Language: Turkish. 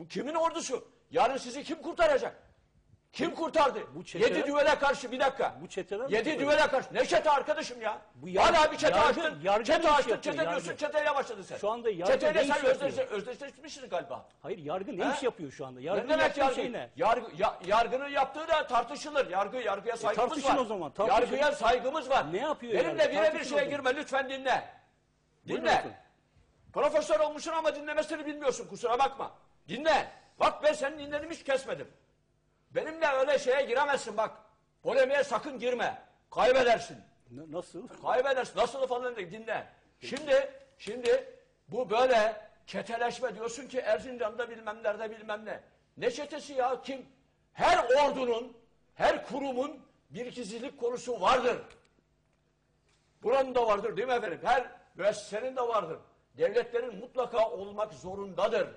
Bu kimin ordusu? Yarın sizi kim kurtaracak? Kim kurtardı? bu çeteler- Yedi düvele karşı bir dakika. Bu çeteler mi Yedi kurtardı? düvele karşı. Ne çete arkadaşım ya? Bu yargı- Hala bir çete yargı- açtın. yargı çete ne iş açtın. Çete diyorsun. yargı? Çeteyle başladın sen. Şu anda yargı Çeteyle ne sen özdeşleş, özdeşleşmişsin galiba. Hayır yargı ne He? iş yapıyor şu anda? Ne Yargı demek yaptığı yargı? şey ne? Yargı, ya- yargının yaptığı da tartışılır. Yargı, yargıya saygımız tartışın var. o zaman, tartışın. Yargıya saygımız var. Ne yapıyor Benimle yargı? birebir şeye girme lütfen dinle. Buyurun Dinle. efendim. Profesör olmuşsun ama dinlemesini bilmiyorsun kusura bakma. Dinle. Bak ben senin dinlerini hiç kesmedim. Benimle öyle şeye giremezsin bak. Polemiğe sakın girme. Kaybedersin. N- Nasıl? Kaybedersin. Nasıl falan değil. Dinle. Şimdi, şimdi bu böyle çeteleşme diyorsun ki Erzincan'da bilmem nerede bilmem ne. Ne çetesi ya kim? Her ordunun, her kurumun bir gizlilik konusu vardır. Buranın da vardır değil mi efendim? Her müessesenin de vardır. Devletlerin mutlaka olmak zorundadır.